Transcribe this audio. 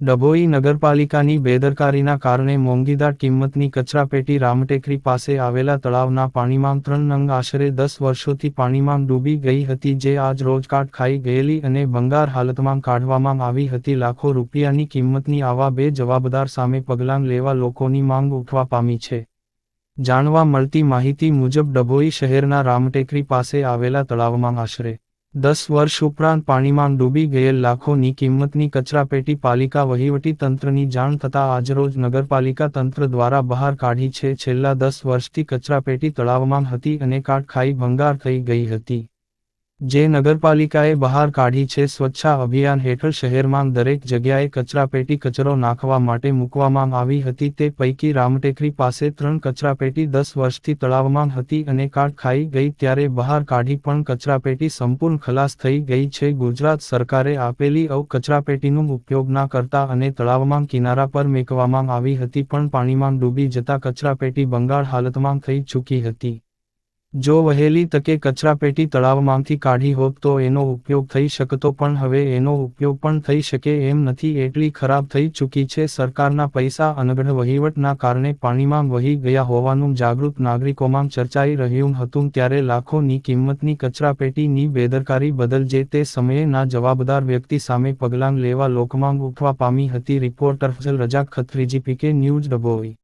ડભોઈ નગરપાલિકાની બેદરકારીના કારણે મોંઘીદાર કિંમતની કચરાપેટી રામટેકરી પાસે આવેલા તળાવના પાણીમાં ત્રણ નંગ આશરે દસ વર્ષોથી પાણીમાં ડૂબી ગઈ હતી જે આજ રોજ કાટ ખાઈ ગયેલી અને ભંગાર હાલતમાં કાઢવામાં આવી હતી. લાખો રૂપિયાની કિંમતની આવા બે જવાબદાર સામે પગલાં લેવા લોકોની માંગ ઉઠવા પામી છે. જાણવા મળતી માહિતી મુજબ ડભોઈ શહેરના રામટેકરી પાસે આવેલા તળાવમાં આશરે દસ વર્ષ ઉપરાંત પાણીમાં ડૂબી ગયેલ લાખોની કિંમતની કચરાપેટી પાલિકા વહીવટી તંત્રની જાણ થતાં આજરોજ નગરપાલિકા તંત્ર દ્વારા બહાર કાઢી છે. છેલ્લા દસ વર્ષથી કચરાપેટી તળાવમાં હતી અને કાટ ખાઈ ભંગાર થઈ ગઈ હતી. જે નગરપાલિકાએ બહાર કાઢી છે સ્વચ્છા અભિયાન હેઠળ શહેરમાં દરેક જગ્યાએ કચરાપેટી કચરો નાખવા માટે મૂકવામાં આવી હતી. તે પૈકી રામટેકરી પાસે ત્રણ કચરાપેટી દસ વર્ષથી તળાવમાં હતી અને કાટ ખાઈ ગઈ ત્યારે બહાર કાઢી પણ કચરાપેટી સંપૂર્ણ ખલાસ થઈ ગઈ છે. ગુજરાત સરકારે આપેલી અવ કચરાપેટીનો ઉપયોગ ના કરતા અને તળાવમાં કિનારા પર મેકવામાં આવી હતી પણ પાણીમાં ડૂબી જતા કચરાપેટી બંગાળ હાલતમાં થઈ ચૂકી હતી. જો વહેલી તકે કચરાપેટી તળાવમાંથી કાઢી હોત તો એનો ઉપયોગ થઈ શકતો પણ હવે એનો ઉપયોગ પણ થઈ શકે એમ નથી. એટલી ખરાબ થઈ ચૂકી છે સરકારના પૈસા અનગઢ વહીવટના કારણે પાણીમાં વહી ગયા હોવાનું જાગૃત નાગરિકોમાં ચર્ચાઈ રહ્યું હતું ત્યારે લાખોની કિંમતની કચરાપેટીની બેદરકારી બદલ જે તે સમયે ના જવાબદાર વ્યક્તિ સામે પગલાં લેવા લોકમાંગ ઉઠવા પામી હતી. Reporter Fazal Razak ખત્રીજી, PK news Dabhoi.